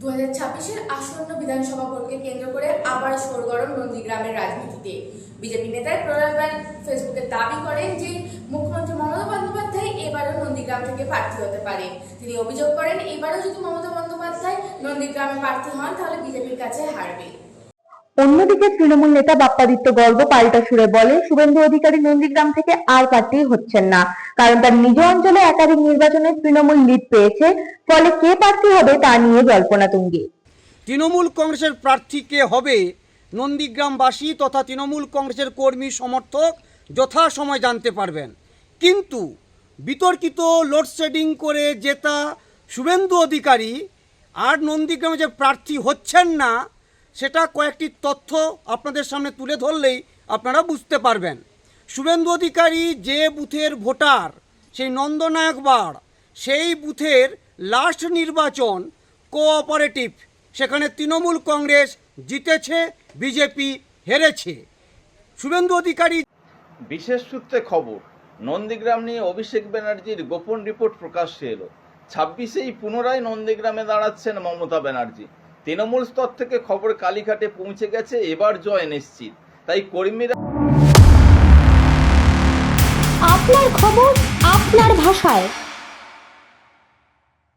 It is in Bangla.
দু হাজার ছাব্বিশের আসন্ন বিধানসভা ভোটকে কেন্দ্র করে আবার সরগরম নন্দীগ্রামের রাজনীতিতে। বিজেপি নেতার প্রণব ফেসবুকে দাবি করেন যে, মুখ্যমন্ত্রী মমতা বন্দ্যোপাধ্যায় এবারও নন্দীগ্রাম থেকে প্রার্থী হতে পারে তিনি অভিযোগ করেন, এবারও যদি মমতা বন্দ্যোপাধ্যায় নন্দীগ্রামে প্রার্থী হন, তাহলে বিজেপির কাছে হারবে। অন্যদিকে তৃণমূল নেতা বাপ্পাদিত্য গর্গ পাল্টা সুরে বলে, শুভেন্দু অধিকারী নন্দীগ্রাম থেকে আর প্রার্থী হচ্ছেন না। কারণ তার নিজ অঞ্চলে একাধিক নির্বাচনে তৃণমূল লিড পেয়েছে, ফলে কে প্রার্থী হবে তা নিয়ে জল্পনা তুঙ্গে তৃণমূল কংগ্রেসের প্রার্থী কে হবে নন্দীগ্রামবাসী তথা তৃণমূল কংগ্রেসের কর্মী সমর্থক যথাসময় জানতে পারবেন। কিন্তু বিতর্কিত লোডশেডিং করে জেতা শুভেন্দু অধিকারী আর নন্দীগ্রামে যে প্রার্থী হচ্ছেন না সেটা কয়েকটি তথ্য আপনাদের সামনে তুলে ধরলেই আপনারা বুঝতে পারবেন। শুভেন্দু অধিকারী যে বুথের ভোটার, সেই নন্দনায়ক বাড়, সেই বুথের লাস্ট নির্বাচন কোঅপারেটিভ সেখানে তৃণমূল কংগ্রেস জিতেছে বিজেপি হেরেছে। শুভেন্দু অধিকারী বিশেষ সূত্রে খবর, নন্দীগ্রাম নিয়ে অভিষেক ব্যানার্জির গোপন রিপোর্ট প্রকাশ্যে এলো। ছাব্বিশেই পুনরায় নন্দীগ্রামে দাঁড়াচ্ছেন মমতা ব্যানার্জি। তৃণমূল স্তর থেকে খবর কালীঘাটে পৌঁছে গেছে, এবার জয় নিশ্চিত। তাই কর্মীরা আপনার খবর আপনার ভাষায়।